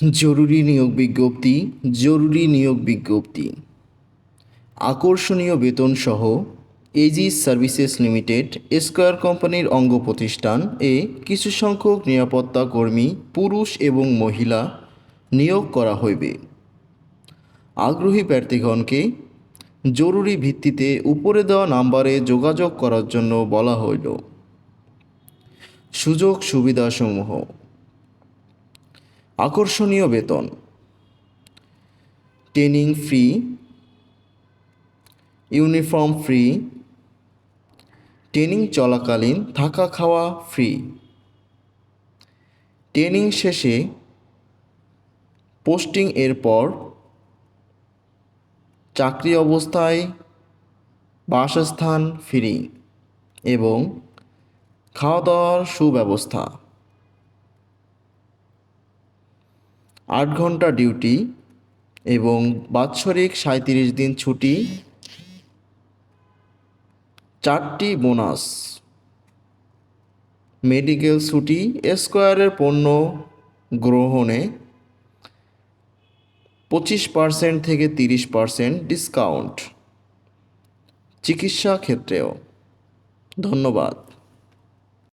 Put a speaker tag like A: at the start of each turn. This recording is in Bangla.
A: জরুরি নিয়োগ বিজ্ঞপ্তি, জরুরি নিয়োগ বিজ্ঞপ্তি। আকর্ষণীয় বেতন সহ এজিস সার্ভিসেস লিমিটেড, স্কয়ার কোম্পানির অঙ্গ প্রতিষ্ঠান এ কিছু সংখ্যক নিরাপত্তা কর্মী, পুরুষ এবং মহিলা নিয়োগ করা হইবে। আগ্রহী প্রার্থীগণকে জরুরি ভিত্তিতে উপরে দেওয়া নাম্বারে যোগাযোগ করার জন্য বলা হইল। সুযোগ সুবিধাসমূহ। আকর্ষণীয় বেতন। Training free uniform free training চলাকালীন, থাকা খাওয়া ফ্রি ট্রেনিং শেষে পোস্টিং এর পর চাকরি অবস্থায় বাসস্থান ফ্রি এবং খাওয়া দাওয়ার সুব্যবস্থা। আট ঘণ্টা ডিউটি এবং বাৎসরিক সাঁত্রিশ দিন ছুটি, চারটি বোনাস, মেডিকেল ছুটি, স্কোয়ারের পণ্য গ্রহণে পঁচিশ পার্সেন্ট থেকে তিরিশ পার্সেন্ট ডিসকাউন্ট। চিকিৎসা ক্ষেত্রেও। ধন্যবাদ।